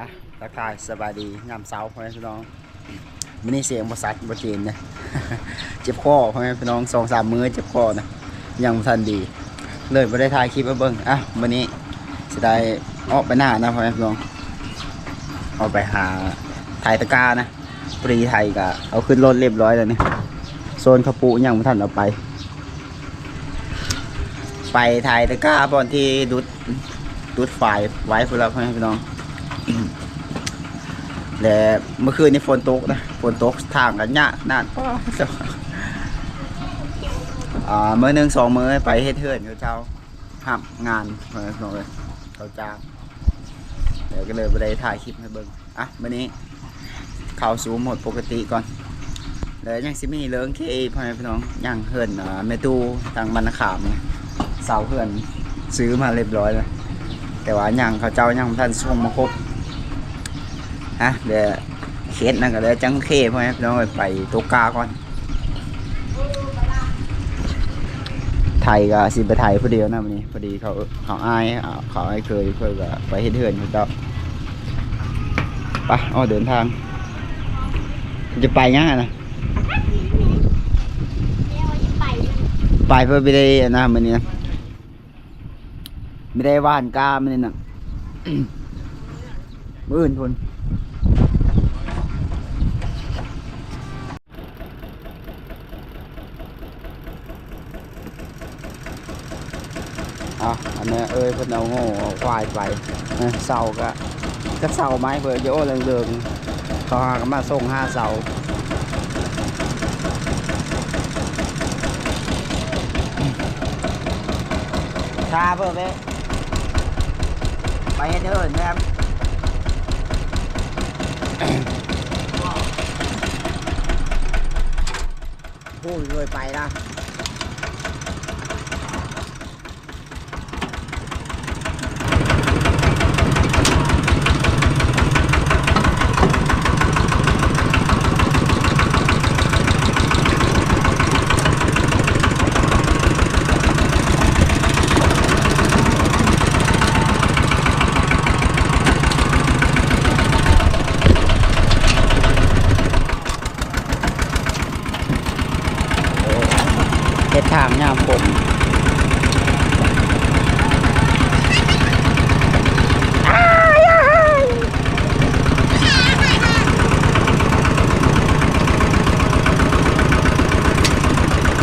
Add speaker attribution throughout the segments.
Speaker 1: อะทักทายสบายดีงามเสาพ่อแม่พี่น้องมันนี่เสียงบสัดบจีนนะเจ็บคอพ่อแม่พี่น้องสองสามมือเจ็บคอนะยังทันดี เลยไม่ได้ถ่ายคลิปมาเบิ่งอะวันนี้จะได้ออกไปหน้านะพ่อแม่พี่น้องออกไปหาถ่ายตะกร้านะปรีไทยกะเอาขึ้นรถเรียบร้อยแล้วนี่โซนขปูยังไม่ทันเอาไป ไปถ่ายตะกร้าบอนที่ดุดดุดฝ่ายไว้พวกเราพ่อแม่พี่น้อง และเมื่อคืนนี้ฝนตกนะฝนตกทางกันยะนานอ่าเมื่อหนึ่งสองมื้อไปเฮ็ดเทือนเขาเจ้าห้ามงานเพื่อนน้องเลยเขาจ้างเดี๋ยวก็เลยไปได้ถ่ายคลิปให้เบิ่งอะวันนี้เข้าสู่โหมดปกติก่อนแล้วยังสิมีเรื่องที่พ่อแม่พี่น้องยังเฮือนอ่าแม่ตู้ทางบรรณขามเสาเฮือนซื้อมาเรียบร้อยแล้วแต่ว่ายังเขาเจ้ายังท่านส่งมาครบ ฮะเดี๋ยวเคสนั่นก็เลยจังเคพ่อแม่พี่น้องไปตัวกาก่อนไทยก็สิไปไทยผู้เดียวนะวันนี้พอดีเขาเขาอายเขาอายเคยเพื่อก็ไปเฮ็ดเทือนเขาเจ้าไปเอเดินทาง จะไปยังไงนะไปเพื่อไม่ได้นะมันนี้นะไม่ได้ว่านกามันนี่นะมืออื่นทุน อันนี้เอ้ยเพิ่นเอาโง่เอาควายไปเสาก็ก็เสาไม้เบอร์โยเรื่องๆเขาหากันมาส่งห้าเสาชาเพิ่มไปไปเดินนะครับพูดเลยไปนะ เฮ็ดทามผม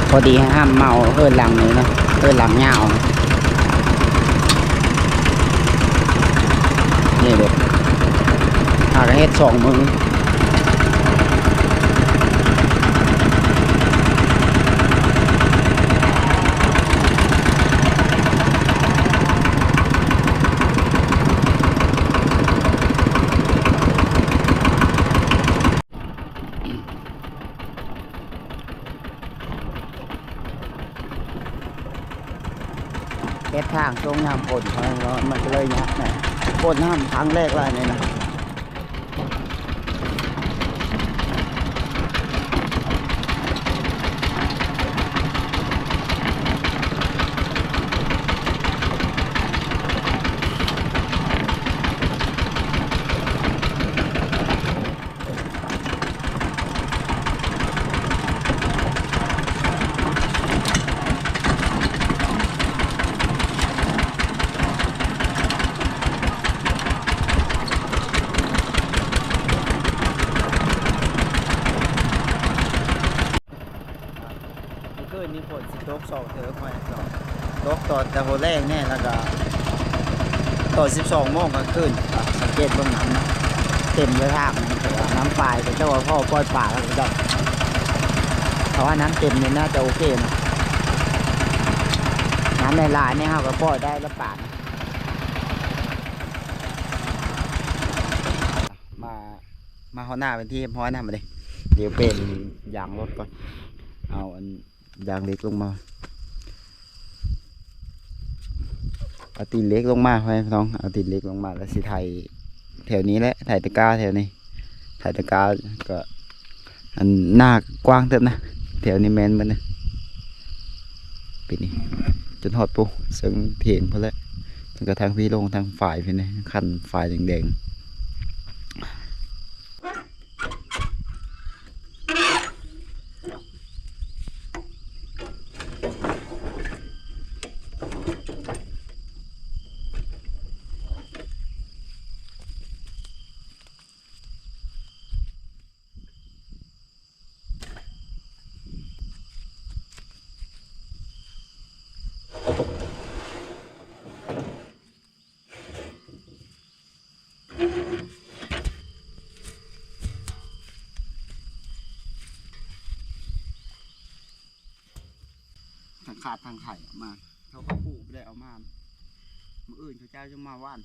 Speaker 1: พอดีห้ามเมาเฮินหลังนี้นะเฮินหลังยาวนะนี่เด็กหาเฮ็ดสองมือ เฮ็ดทางตรง น้ำฝนเพราะว่ามันก็เลยยักนะฝนน้ำครั้งแรกเลยนี่นะเกิดมีฝนสิตกสองเทอมไปสองตกตอนแต่โหแรกแน่แล้วก็ตอน สิบสองโมงกลางคืนสังเกตเบื้องน้ำนะเต็มเลยทางมันแต่ว่าน้ำปลายแต่เจ้าพ่อปล่อยป่าแล้วก็เพราะว่าน้ำเต็มเนี่ยน่าจะโอเคนะน้ำในลายเนี่ยเขาก็ปล่อยได้แล้วป่านะมามาเขาหน้าเป็นที่พอยหน้ามาเลยเดี๋ยวเป็นยางรถก่อนเอาอันยางเล็กลงมา เอาตีนเล็กลงมาไปน้องเอาตีนเล็กลงมาแล้วสิไทยแถวนี้แหละไทยตะกร้าแถวนี้ไทยตะกร้าก็อันหน้ากว้างเติมนะแถวนี้แมนมันนะปีนี้จนหอดปูซึ่งเถียงพอแล้วจนกระทั่งพี่ลงทางฝ่ายพี่นี่ขั้นฝ่ายแดงๆ ขาดทางไข่มา เขาก็ปลูกไปได้เอามามืออื่นเขาเจ้าจะมาว่าน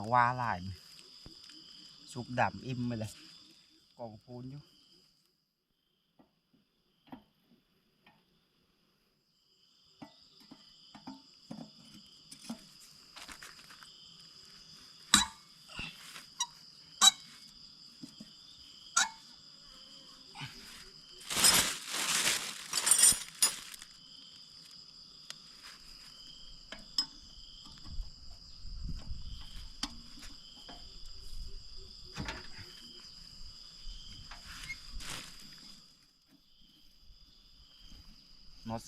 Speaker 1: หมักว่าหลายซุปดำอิ่มไปเลยกองพูนอยู่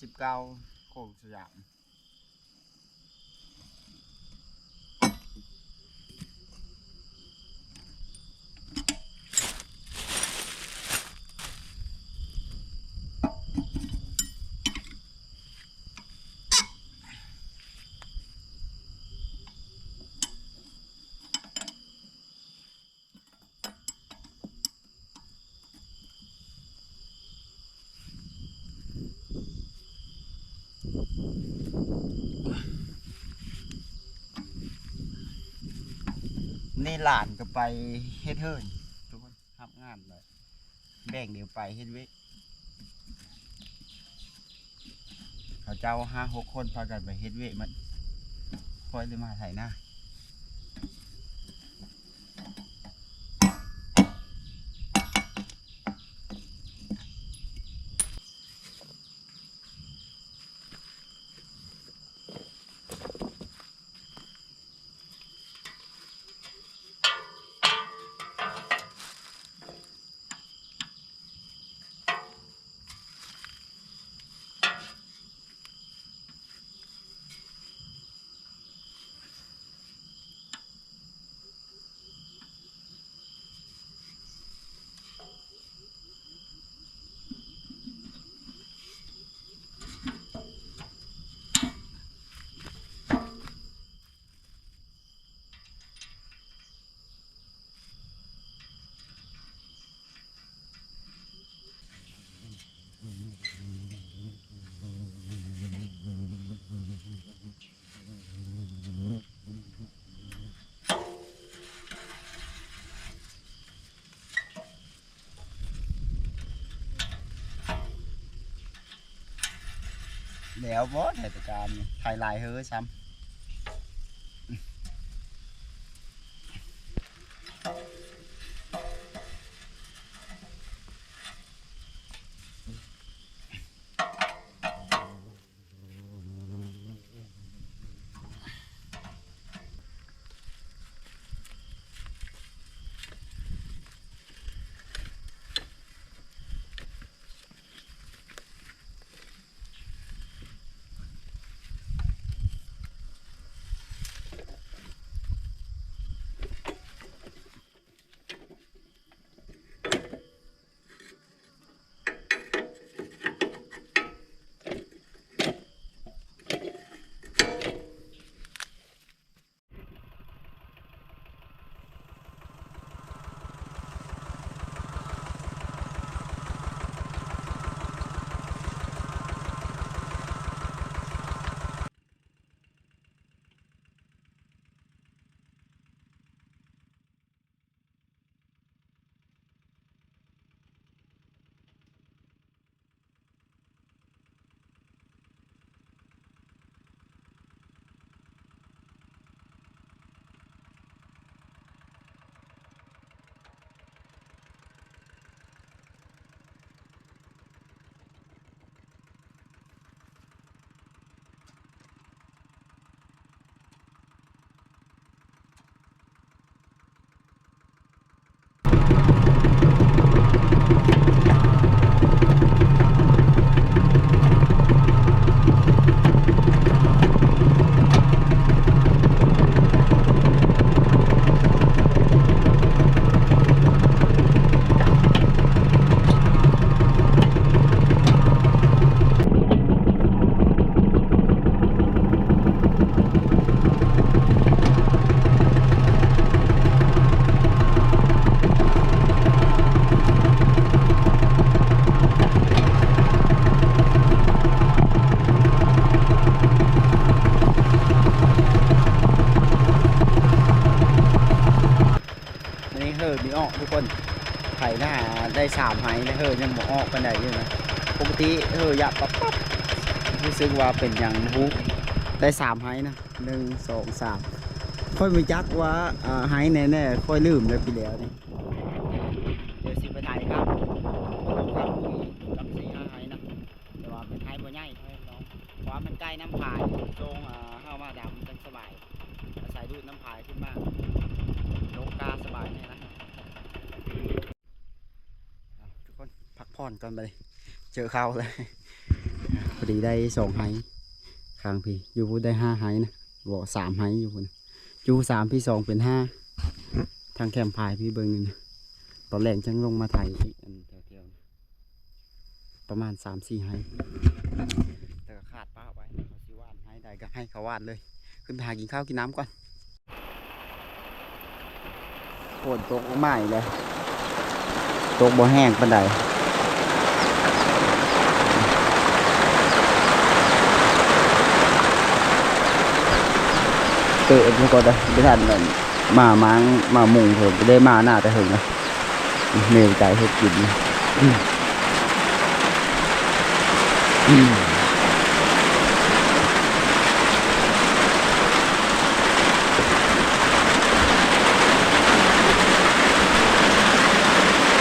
Speaker 1: สิบเก้าโคกสยาม นี่หลานก็ไปเฮ็ดเฮิร์นทุกคนทับงานเลยแบ่งเดี๋ยวไปเฮ็ดเวกเขาเจ้าห้าหกคนพากันไปเฮ็ดเวกมันคอยเลยมาถ่ายหน้า แล้วบ่ถ่ายประการนี่ถ่ายลายเฮ้อซ้ำ สามไฮแล้วเฮิร์ยังบ่ออกปานอยู่นะปกติเฮิร์อยากปั๊บปั๊บรู้สึกว่าเป็นอย่างบุได้สามไฮนะหนึ่งสองสามค่อยไม่จักว่าอ่าไฮแน่ๆค่อยลืมเลยปีแล้วนี่เดี๋ยวสิไปถ่ายครับครับกับสี่ห้าไฮนะแต่ว่าเป็นไฮบ่ใหญ่เพราะว่ามันใกล้น้ำพายโจงเข้ามาดำจังสบายอาศัยดูดน้ำพายขึ้นมา ลงกาสบายเนี่ยนะเอาทุกคนพัก ผ่อนก่อนไปเจอเข้าเลยพอดีได้สองไฮข้างพี่อยู่พูได้ห้าไฮนะบอกสามไฮอยู่พูดนะอยู่สามพี่สองเป็นห้าทางแคมป์พายพี่เบิ้งนี่นะตอนแรกจังลงมาถ่ายอีกอันแถวๆประมาณสามสี่ไฮแต่ก็ขาดป้าไว้เขาสิว่านให้ได้ก็ให้เขาว่านเลย ขึ้นไปหากินข้าวกินน้ำก่อนฝนตกใหม่เลยตกบ่แห้งปานใด เตะมันก็ได้ไม่ทันนั่นมามังมามุงเถอะได้มาหน้าแต่หึงนะเมลใจเฮ็ดกินอืมอืม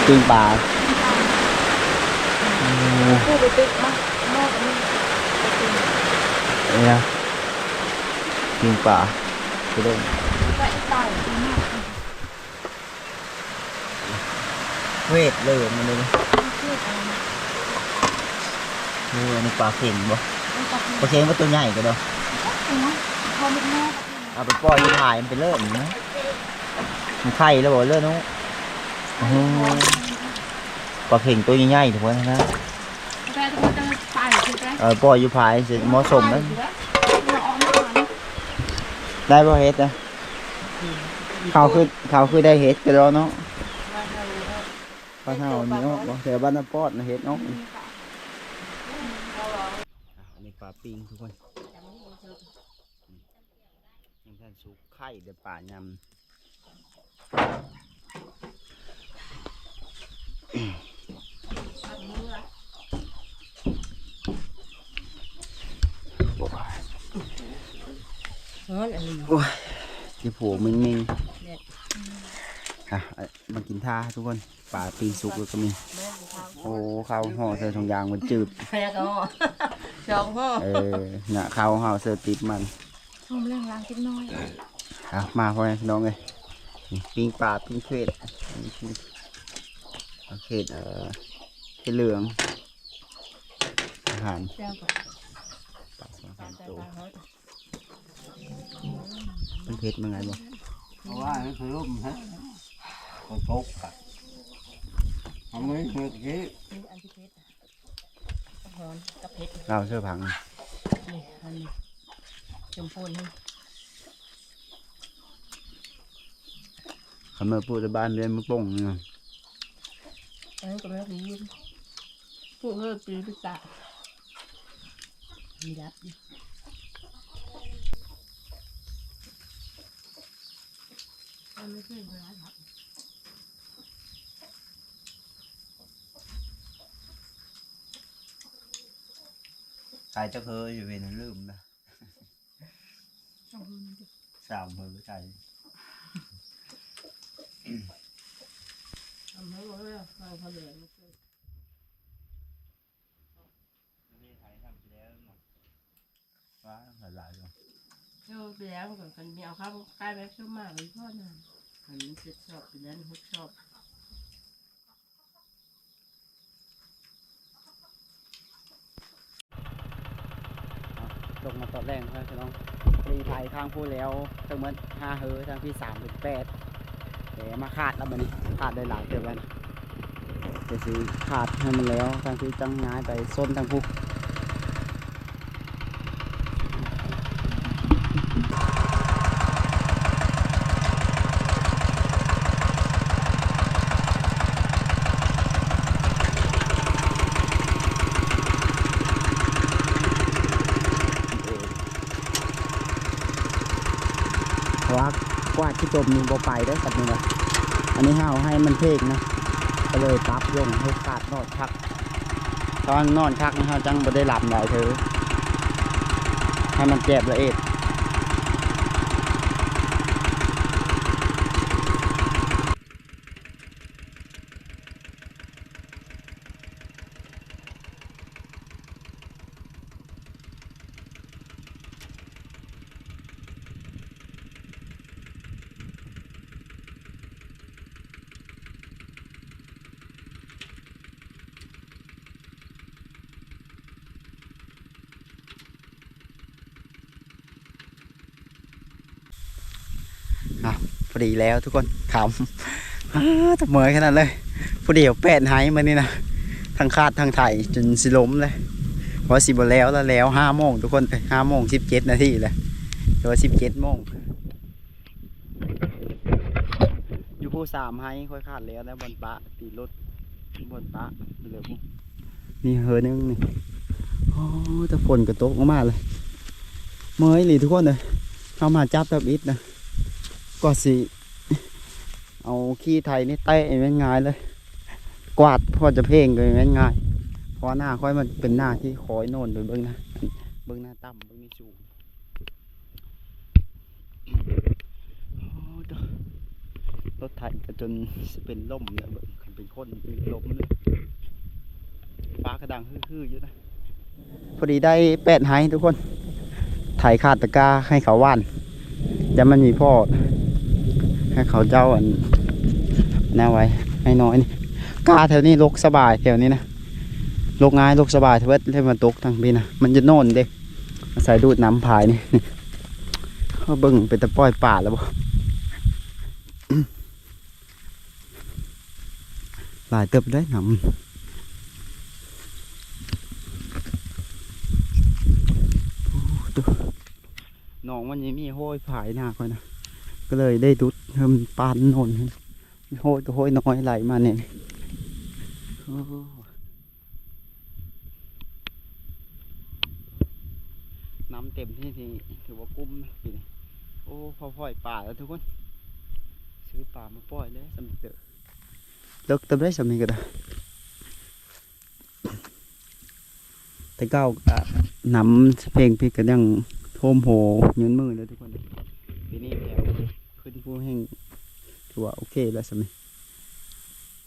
Speaker 1: ปิ้งปลาโอ้
Speaker 2: ผู้ไปตึกมาโม่กันนี่
Speaker 1: นะปิ้งปลา ไปเล่น
Speaker 2: ไปตายดีมาก
Speaker 1: เวทเลยมันเลย
Speaker 2: ชื่ออะไรนะ
Speaker 1: โอ้อันนี้ปลาเข่งบ่
Speaker 2: มันตัด
Speaker 1: ปลาเข่งมันตัวใหญ่ก็เด้อ
Speaker 2: หัวพอมันแม่
Speaker 1: เอาไปปล่อยถ่ายมันไปเลิ่นนะมันไข่แล้วบ่เลิ่นน้องโอ้โหปลาเข่งตัวใหญ่ๆทุกคนนะ
Speaker 2: แต่ทุกคนจะไปคือไง
Speaker 1: เออปล่อยอยู่ภายสิเหมาะสมนะ
Speaker 2: เราออกมาก่อน
Speaker 1: ได้บ่เฮ็ดนะเขาคือเขาคือได้เฮ็ดกันแล้วเนาะบ้านเฮานี่เนาะบ่แต่บ้านน้าปอดนะเฮ็ดเนาะอันนี้ปลาปิงทุกคนยังท่านสุกไข่เดี๋ยวป่ายำ
Speaker 2: เฮ้ยอันนี้
Speaker 1: เดี๋ยวผัวมึงมิงอะเอามากินท่าทุกคนป่าปีสุกแล้วก็มี โอ้ข้าวห่อใส่ถุงยางมันจืด
Speaker 2: พยากรณ์สองห้อ
Speaker 1: เออเนี่ยข้าวห่อเสื้อติดมัน
Speaker 2: ห้องเรื่องรางคิดน้อย
Speaker 1: อะมาพ่อแม่พี่น้องเลยนี่ปิ้งปลาปิ้งเขดเอาเขดเอ่อเขดเหลืองอาหาร
Speaker 2: เจ้าก่อน
Speaker 1: ปลาสอง
Speaker 2: ตา
Speaker 1: สา ม
Speaker 2: ตา
Speaker 1: ตัว
Speaker 2: ตาเขา
Speaker 1: เป็นเพชรมั้งไงบ่
Speaker 3: เพราะว่านั่นคือร่มฮะคนตกอะทำไมเมื่อกี้
Speaker 2: นี่อันที่เพชรหอนกับเพชร
Speaker 1: เราเสื้อผัง
Speaker 2: นี่อันนี้ชมพูนี่
Speaker 1: เขามาพูดในบ้านเรียนมึงป่งเนี่ย
Speaker 2: อันนี้ก็ไม่ได้ยินพูดเพิ่มปีพิษามีรับอยู่ มันไม่ใช่เวลาครับ
Speaker 1: ใครจะเคยอยู่เป็นลืมนะสามมือใคร
Speaker 2: ทำให้หมดเลยฟังเขาเหลือง
Speaker 1: ว้าหลายๆเลย
Speaker 2: เที่ยวไปแล้วก่อนกันมีเอาข้าวใกล้ไปเที่ยวมากเลยพ่อน่ะ อันนี้จะชอบไปแล้วฮุกชอบ
Speaker 1: ลงมาตอนแรกครับพี่น้องรีไทยข้างพูดแล้วทั้งหมดห้าเฮอทั้งที่สามถึงแปดแต่มาขาดแล้วมันนี่ขาดได้หลายเดือนแล้วนจะซื้อขาดให้มันแล้วทั้งที่จังงายไปส้นทั้งผู้ จมนี่บไปได้สักนึงละอันนี้ห้าวให้มันเพกนะก็เลยปรับลงให้ขาดนอนชัก ตอนนอนชักนะฮะจังบ่ได้หลับหน่อยเถอให้มันเจ็บละเอียด พอดีแล้วทุกคนขำอ้าตะเมยขนาดเลยพอดียวแปดไฮมานี่นะทั้งคาดทั้งไถ่ายจนสิล้มเลยเพราะสิบแล้วแล้วแล้วห้าโมงทุกคนห้าโมงสิบเจ็ดนาทีเลยหรือว่าสิบเจ็ดโมงอยู่ผู้สามไฮค่อยขาดแล้วแล้วบนปะตีรถบนปะเลยพวกนี่เฮอนึงนี่โอ้แต่ฝนกระตกมากๆเลยเมยหลีทุกคนเลยเข้ามาจับแบบอิดนะ ก็สิเอาขี้ไทยนี่เตะแม่นง่ายเลย กวาดพอจะเพ่งก็แม่นง่ายเพราะหน้าค่อยมันเป็นหน้าที่คอยโน่นไปเบิ้งนะเบิ้งหน้าต่ำเบิ้งนี่สูงรถไถก็จนเป็นล่มเนี่ยเบิ้งเป็นคนเป็นลมเลยฟ้ากระดังฮือๆอยู่นะพอดีได้แปดไฮทุกคนไถขาดตะกร้าให้เขาว่านจะมันมีพ่อ ให้เขาเจ้าอันน่าไว้ให้น้อยนี่กาแถวนี้ลกสบายแถวนี้นะลกง่ายลกสบายเทวดให้มันตกทางพี่นะมันจะโน่นเด็กใส่ดูดน้ำผายนี่เขาบิ่งเป็นตะป้อยป่าแล้วบ่หลายเติบได้หนำโอ้ตัวหนองมันยังมีห้อยผายหน้าคอยนะ ก็เลยได้ดุดเพิ่มปานโนนให้ห้อยก็ห้อยน้อยไหลมาเนี่ยโอ้น้ำเต็มที่ที่ถือว่ากุ้มนะปีนี้โอ้พอปล่อยป่าแล้วทุกคน ซื้อป่ามาปล่อยเลยสมิเตอเลิกเต็มได้สมิก็ได้แต่เก้าก็นำเพลงพี่ก็ยังโทมโหยืนมือเลยทุกคนปีนี้แถว ขึ้นผู้แห่งถือว่าโอเคแล้วสมัย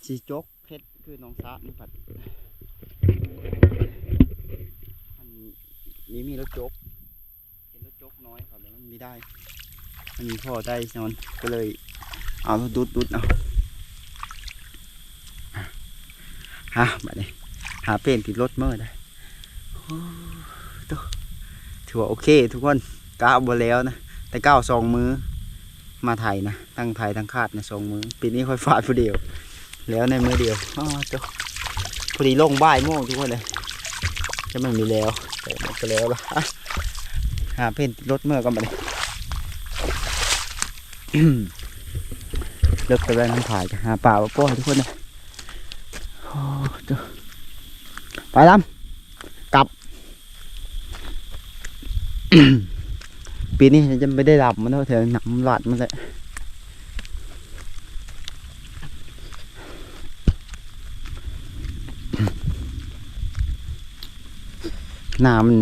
Speaker 1: สีจกเพชรคือน้องซะนี่ผัดมันมีมีรถจกเห็นรถจกน้อยครับแล้วมันมีได้มันมีพ่อได้นอนก็เลย เอารถดุดดุดเอาฮะแบบนี้หาเป็นติดรถเมื่อได้ถือว่าโอเค ทุกคนก้าวบนแล้วนะ แต่ก้าวสองมือ มาไทยนะตั้งไทยทั้งคาดนะสองมือปีนี้ค่อยฟาดผู้เดียว แล้วในมือเดียวอ๋อจ้พอดีลงบ่ายโมงทุกคนเลยจะไม่มีแล้วแต่มันก็แล้วละอะหาเพ่นรถเมื่อกันมาเลยเลิกไปแล้วน้ำผายจะหาป่าป้อทุกคนเลยโอ้จ้ไปลำปีนี้ ปีนี้จะไม่ได้หลับมันเท่าเธอหนักหลัดมันเลยหนามัน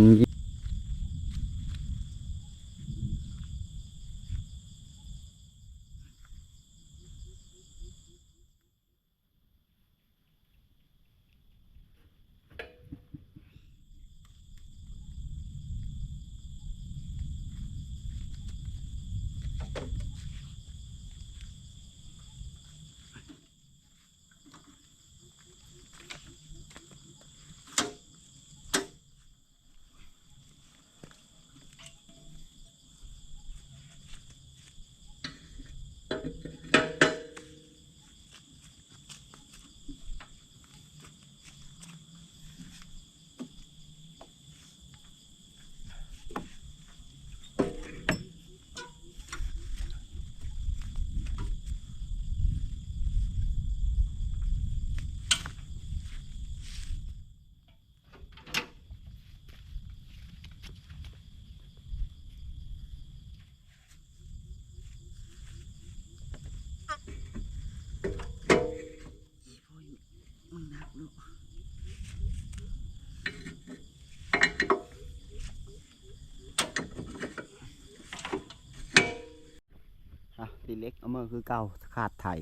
Speaker 1: เล็กเอาเมื่อคือเก่าขาดไทย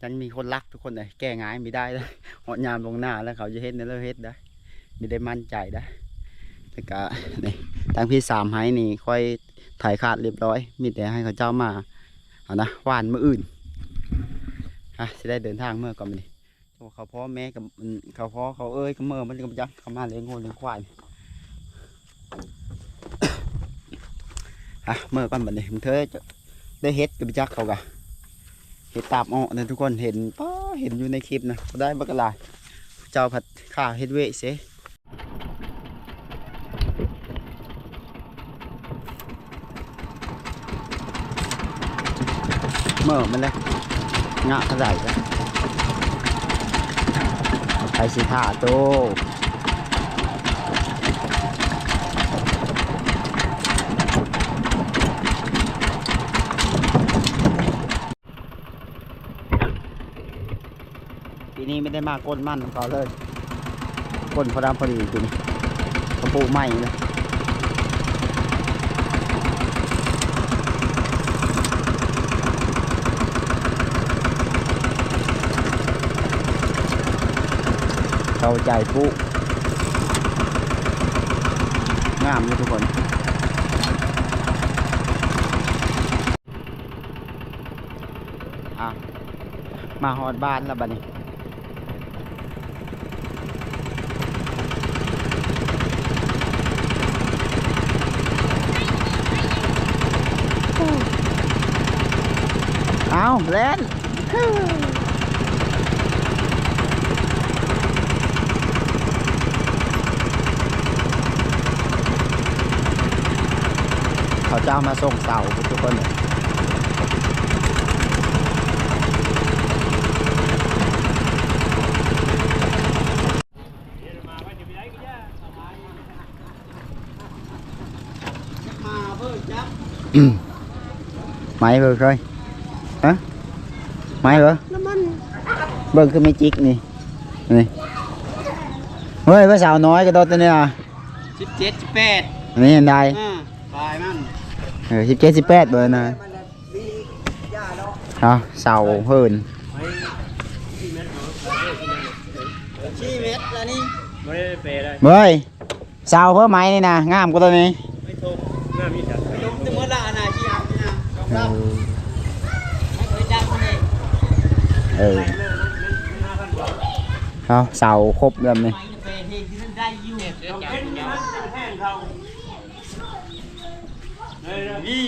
Speaker 1: จันมีคนรักทุกคนเลยแก้ง่ายไม่ได้เลยหอดยามลงหน้าแล้วเขาจะเฮ็ดในเรื่องเฮ็ดได้ไม่ได้มั่นใจได้แต่ก็นี่ทางพี่สามไห้นี่ค่อยถ่ายขาดเรียบร้อย มีแต่ให้เขาเจ้ามาเอานะหวานเมื่ออื่นอะจะได้เดินทางเมื่อก่อนมาดิโอ้เขาพ่อแม่กับเขาพ่อเขาเอ้ยก็เมื่อมันก็จักเขามาเลี้ยงงูเลี้ยงควาย อะเมื่อก่อนบัดนี้ผมเธอได้เฮ็ดกับจักเขากะเฮ็ดตามอ้อนะทุกคนเห็นป้าเห็นอยู่ในคลิปนะได้บักลายเจ้าผัดข้าเฮ็ดเวะเสเมื่อมันเลยงะเท่าไหร่ละไปสิท่าโต ปีนี้ไม่ได้มากก้นมั่นของเขาเลยก้นพอดำพอดีปีนี้เขาปลูกใหม่เลยเข้าใจปูงามเลยทุกคนอะมาฮอดบ้านแล้วบัดนี้าเล่นเขาเจ้ามาส่งเสาทุกคนเลยไหมเบอร์เคยฮะ ไหมเบอร์
Speaker 2: น้ำมัน
Speaker 1: เบิ่งคือไม่จิกนี่นี่เฮ้ยภาษาวน้อยก็โดนตัวนี้นะ
Speaker 3: สิบเจ็ดสิบแปด
Speaker 1: อันนี้เห็นได้
Speaker 3: อ่าปลายมัน
Speaker 1: เออสิบเจ็ดสิบแปดเบอร์นะเอาเสาเพิ่น
Speaker 3: ชี้เม็ดแล้วนี่ไม่ได้เปย์ได้
Speaker 1: เฮ้ยเสาเพิ่มไหมนี่นะงามกว่าตัวนี้
Speaker 3: ไม่ถูกหน้ามีจัดไม่ถูกแต่เมื่อละนาชี้อะนี่นะสอง
Speaker 1: เอ
Speaker 3: รับ
Speaker 1: อ
Speaker 3: ไม่เคยจ้างคนเอง
Speaker 1: เออเอาเสาครบแบบนี้
Speaker 3: ไม่จะเปย์ที่นั่นได้อยู่ต้องเป็นนะแห้งเขาเฮ้ยนี่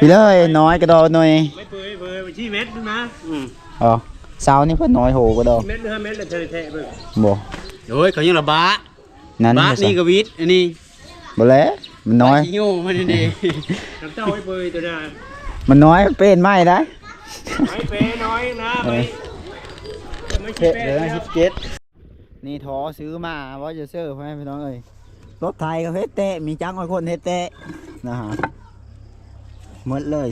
Speaker 1: พี่เลยน้อยก็โดนหน่อย
Speaker 3: ไม่เปย์เปย์ไปชี้เม็ดนึงนะอืม
Speaker 1: อ๋อเสานี่เพิ่นน้อยโหก็โดน
Speaker 3: เม็ดเนื้อเม็ดเลยเธอแท้เบิ่ง
Speaker 1: บ่
Speaker 3: โอ้ยเขายังระบะ
Speaker 1: นั่น
Speaker 3: บะ
Speaker 1: ภาษา
Speaker 3: นี่ก็วิทย์อันนี้
Speaker 1: บ่แล้วมันน้อย
Speaker 3: ขี้โง่มันนี่น้ำเต้าไม่เปย์ตัวน่ะ
Speaker 1: มันน้อยเป็นไม่ได้
Speaker 3: ไม่เปย์น้อยนะไม่ไม่
Speaker 1: เจ็
Speaker 3: ใช่
Speaker 1: ด
Speaker 3: เป
Speaker 1: เลย
Speaker 3: ย์
Speaker 1: สิบเจ็ดนี่ทอซื้อมาว่าจะเซอร์พ่อแม่พี่น้องเอ้ยรถไทยกับเฮ็ดเตะมีจังคนคนเฮ็ดเตะนะฮะหมดเลย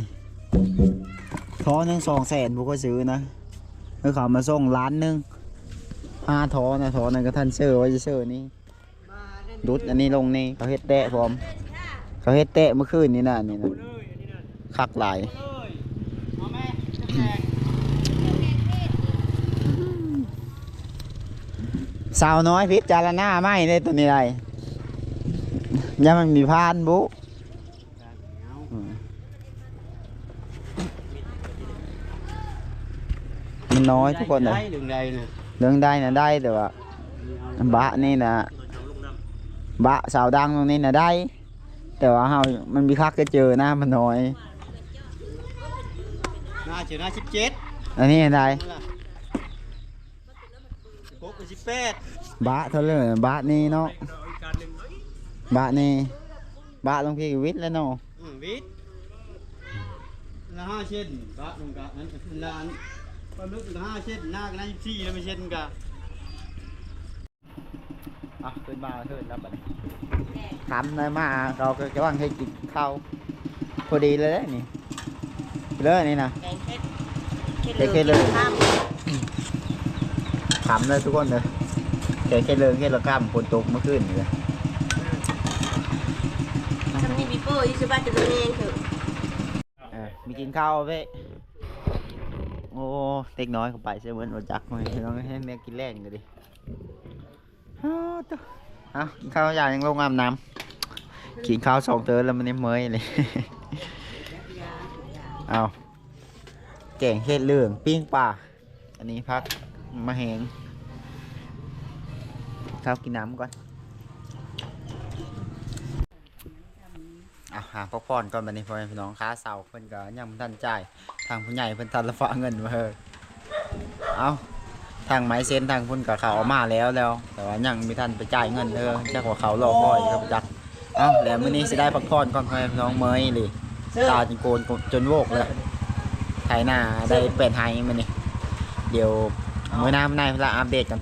Speaker 1: ทอหนึ่งสองแสนบุก็ซื้อนะเมื่อเขามาส่งล้านหนึ่งห้าทอนะทอนั่นก็ท่านเซอร์ว่าจะเซอร์นี่ดุดอันนี้ลงนี่เขาเฮ็ดเตะพร้อมเขาเฮ็ดเตะเมื่อคืนนี่นะนี่นะคักหลาย สาวน้อยพิษจารณาไม่ได้ตัวนี้ไรยังมันมีพานบุอืมมันน้อยทุกคนเลย
Speaker 3: เรื่องใดนะ
Speaker 1: เรื่องได้นะได้แต่ว่าบะนี่นะบะสาวดังตรงนี้นะได้ แต่ว่าเฮามันมีคักก็เจอหน้ามันน้อย
Speaker 3: น่าเชื่อน่าสิบเจ็ด
Speaker 1: อันนี้ได้
Speaker 3: หกกับสิบแปด
Speaker 1: บะเท่าเลยบะนี่เนาะบะนี่บะลงพี่วิทย์แล้วเนาะ
Speaker 3: อืมวิทย์ละห้าเช่นบาทลงกะนั้นคือละอันความลึกละห้าเช่นหน้ากันนะสิบสี่แล้วไม่เช่นกะ
Speaker 1: อะขึ้นมาขึ้นแล้วบัดนี้ทำเลยมาเราก็จะว่างให้กินข้าวพอดีเลยเด้นี่ เลยนี่นะ
Speaker 2: แกงเผ็ด
Speaker 1: เผ็ดเผ็ดเลย
Speaker 2: ข้าม
Speaker 1: ทำเลยทุกคนเลยแค่แค่เลิงแค่ละกล้ามฝนตกเมื่อคืนนี่เลย
Speaker 2: ทำนี่บีโป้ยี่สิบบาทจะตัวเองเถอะ
Speaker 1: มีกินข้าวเว้ยโอ้เด็กน้อยเข้าไปใช่เหมือนโอจักไหมน้องให้แม่กินแรงกันดิเอาตัวเอากินข้าวอย่างยังลงอาบน้ำกินข้าวสองเตอแล้วมันนี่เมยเลย เอาแกงเห็ดเหลืองปิ้งปลาอันนี้พักมาแหงข้าวกินน้ำก่อนเอาหาพักผ่อนก่อนบัดนี้พ่อแม่พี่น้องค้าเสาเพิ่นก็ยังบ่ทันจ่ายทางผู้ใหญ่เพิ่นทันละฝากเงินมาเฮอเอาทางไม้เซ็นทางพุ่นกับเขาเอามาแล้วแล้ว แต่ว่ายังไม่ทันไปจ่ายเงินเด้อจักว่าเขารอคอยครับจักเอาแล้วมื้อนี้สิได้พักผ่อนก่อนพ่อแม่พี่น้องเมยเลย ตาจนโกนจนโวกเลยไถหน้าได้เป็นไฮมันนี่ เดี๋ยวมื้อหน้ามื้อหน้าเวลาอัปเดตกัน